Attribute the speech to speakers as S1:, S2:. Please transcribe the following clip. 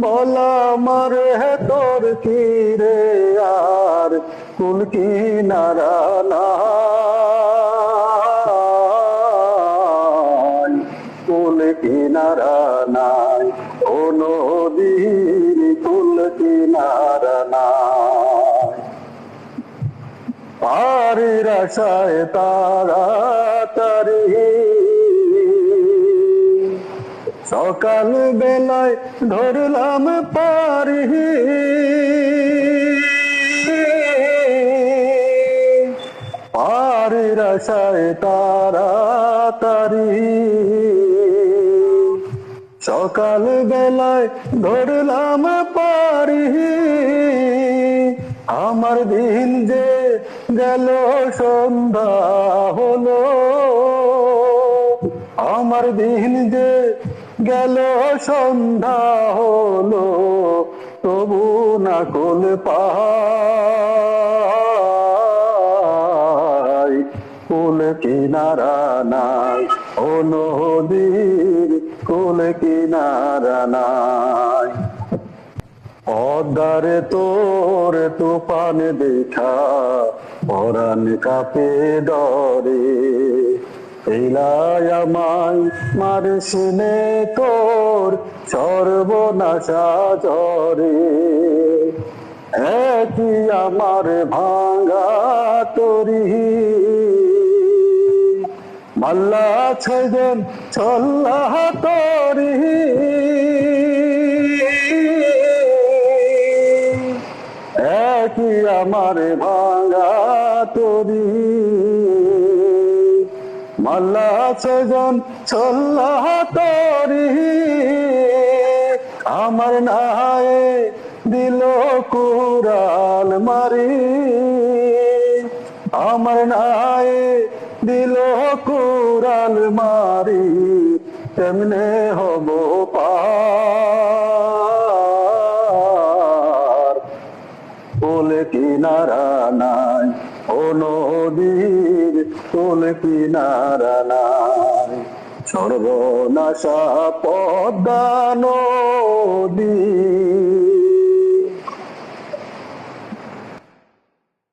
S1: বলা মারে হে তোর কি রে আর? কোন কিনারা নাই কোন কিনারা নাই ও নদীর কুল কিনারা নাই পারির আশায় তাড়াতাড়ি সকাল বেলায় ধরলাম পারি পারির আশায় তারি সকাল বেলায় ধরলাম পারি আমার দিন যে গেল, সন্ধ্যা হলো। আমার দিন যে গেল, সন্ধ্যা হলো, তবু না কোল পাই কোল কিনারা নাই ও নদীর কোল কিনারা নাই। পদ্মারে তোর তুফান দেখা, পরাণ কাপে ডরে। এলাই আমায় মার শুনে তোর সর্বনাশা ঝরে। একই আমার ভাঙ্গা তরি। মাল্লা ছজন ছল্লা তরি একই আমার ভাঙ্গা তরি। মাল্লা ছজন ছল্লা তরি আমার নাহে দিল কুরাল মারি। আমার নাহে দিল কুরাল মারি। তেমনে হব কিনারা নাই। ও নদীর কোন কিনারা নাই। সর্বনাশা পদ্মা নদী